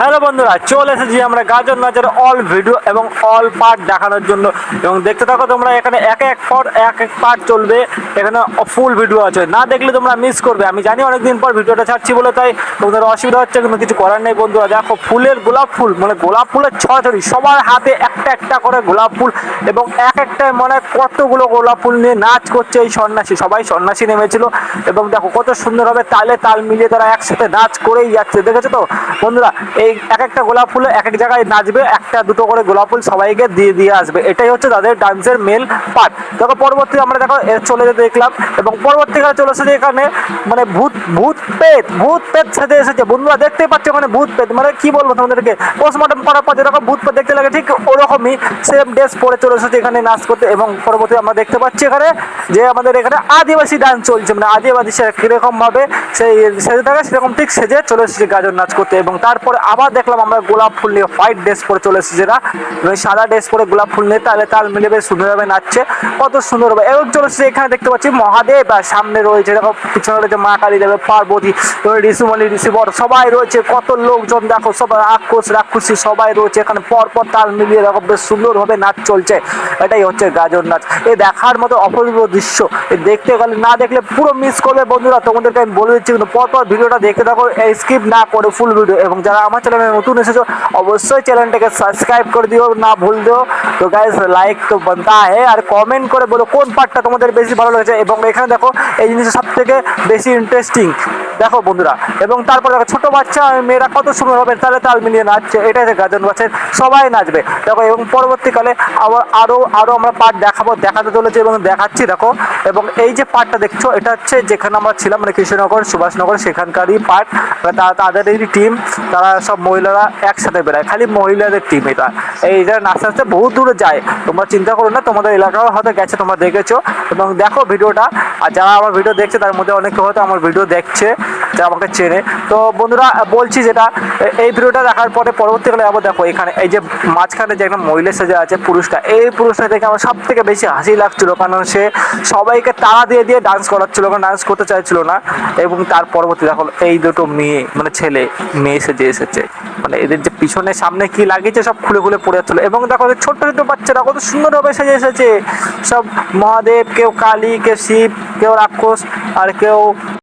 Hello বন্ধুরা, চলে এসেছি আমরা গাজন নাচের অল ভিডিও এবং অল পার্ট দেখানোর জন্য। এবং দেখতে থাকো তোমরা, এখানে এক এক পর এক এক পার্ট চলবে। এখানে ফুল ভিডিও আছে। না দেখলে তোমরা মিস করবে। আমি জানি অনেকদিন পর ভিডিওটা ছাড়ছি বলে, তাই তোমাদের অসুবিধা হচ্ছে, কিন্তু কিছু করার নেই বন্ধুরা। দেখো, ফুলের গোলাপ ফুল মানে গোলাপ ফুলের ছড়াছড়ি, সবার হাতে একটা একটা করে গোলাপ ফুল এবং এক একটা মানে কতগুলো গোলাপ ফুল নিয়ে নাচ করছে এই সন্ন্যাসী। সবাই সন্ন্যাসী নেমেছিল এবং দেখো কত সুন্দরভাবে তালে তাল মিলিয়ে তারা একসাথে নাচ করেই যাচ্ছে। দেখেছ তো? বন্ধুরা এই এক একটা গোলাপ ফুল এক এক জায়গায় নাচবে, একটা, দুটো করে গোলাপ ফুল সবাইকে দিয়ে দিয়ে আসবে। এটাই হচ্ছে তাদের ডান্সের মেল পার্ট দেখো, পরবর্তী আমরা দেখো চলে যেতে দেখলাম। এবং পরবর্তীকালে চলে এসেছে এখানে মানে ভূত ভূত পেত ভূত পেত সেজে এসেছে। বন্ধুরা, দেখতেই পাচ্ছ মানে ভূত পেত মানে কি বলব তোমাদেরকে? পোস্টমর্টম করার পর যেরকম ভূত পেত দেখতে লাগে, ঠিক ওরকমই সেম ড্রেস পরে চলে এসেছে এখানে নাচ করতে। এবং পরবর্তী আমরা দেখতে পাচ্ছি এখানে যে আমাদের এখানে আদিবাসী ডান্স চলছে। মানে আদিবাসী সে কীরকম ভাবে সেই সেজে থাকে, সেরকম ঠিক সেজে চলে এসেছে গাজন নাচ করতে। এবং তারপরে আবার দেখলাম আমরা গোলাপ ফুল নিয়ে হোয়াইট ড্রেস পরে চলে এসেছে যেটা। এবং সাদা ড্রেস পরে গোলাপ ফুল নিয়ে, তাহলে তাল মিলে বেশ সুন্দরভাবে নাচছে। কত সুন্দর হবে। এবং চলে এসেছে, এখানে দেখতে পাচ্ছি মহাদেব, আর সামনে রয়েছে দেখো, পিছনে রয়েছে মা কালী দেবে পার্বতী ঋষিমণি ঋষিবর সবাই রয়েছে, কত লোকজন দেখো সবাই রাক্ষস, রাক্ষসী সবাই রয়েছে এখানে। পর পর তাল মিলিয়ে দেখো, বেশ সুন্দরভাবে নাচ চলছে। এটাই হচ্ছে গাজন নাচ। এ দেখার মতো অপূর্ব দৃশ্য। দেখতে গেলে, না দেখলে পুরো মিস করবে বন্ধুরা। তোমাদেরকে আমি বলে দিচ্ছি, কিন্তু পরপর পর ভিডিওটা দেখতে থাকো স্কিপ না করে ফুল ভিডিও এবং যারা আমার চ্যানেলে নতুন এসেছ, অবশ্যই চ্যানেলটাকে সাবস্ক্রাইব করে দিও, না ভুল দিও তো গাইস লাইক তো বানতা है আর কমেন্ট করে বলো কোন পার্টটা তোমাদের বেশি ভালো লেগেছে। এবং এখানে দেখো, এই জিনিসটা সব থেকে বেশি ইন্টারেস্টিং দেখো বন্ধুরা, এবং তারপর দেখো ছোটো বাচ্চা, মেয়েরা কত সুন্দর হবে তাহলে তাল মিলিয়ে নাচছে, এটাই গাজন বাচ্চা সবাই নাচবে। দেখো, এবং পরবর্তীকালে আবার আরও আরও আমরা পার্ট দেখাবো, দেখাতে চলেছি এবং দেখাচ্ছি, দেখো, এবং এই যে পার্টটা দেখছ, এটা হচ্ছে যেখানে আমরা ছিলাম মানে কৃষ্ণনগর, সুভাষনগর, সেখানকারই পার্ট তাদের এই টিম তারা সব মহিলারা একসাথে বেড়ায়, খালি মহিলাদের টিম এটা। এই যারা নাচতে নাচতে বহু দূরে যায়, তোমরা চিন্তা করো না, তোমাদের এলাকাও হয়তো গেছে, তোমরা দেখেছ, এবং দেখো ভিডিওটা, আর যারা আমার ভিডিও দেখছে, তার মধ্যে অনেকে হয়তো আমার ভিডিও দেখছে যারা আমাকে চেনে। তো বন্ধুরা, বলছি যেটা, এই ভিডিওটা দেখার পরে পরবর্তীকালে আবার দেখো, এখানে এই যে মাঝখানে যে একটা মহিলা সেজে আছে, পুরুষটা, এই পুরুষটা দেখে আমার সব থেকে বেশি হাসি লাগছিল, কারণ সে সবাইকে তাড়া দিয়ে দিয়ে ডান্স করাচ্ছিল, কারণ ডান্স করতে চাইছিল না। এবং তার পরবর্তী দেখো, এই দুটো মেয়ে মানে ছেলে, মেয়ে সেজে এসেছে। মানে এদের যে পিছনে সামনে কি লাগিয়েছে, সব খুলে খুলে পড়ে যাচ্ছিল। এবং দেখো ছোট্ট ছোট্ট বাচ্চারা কত সুন্দরভাবে সেজে এসেছে। সব মহাদেব, কেউ কালী, কেউ শিব, কেউ রাক্ষস, আর কেউ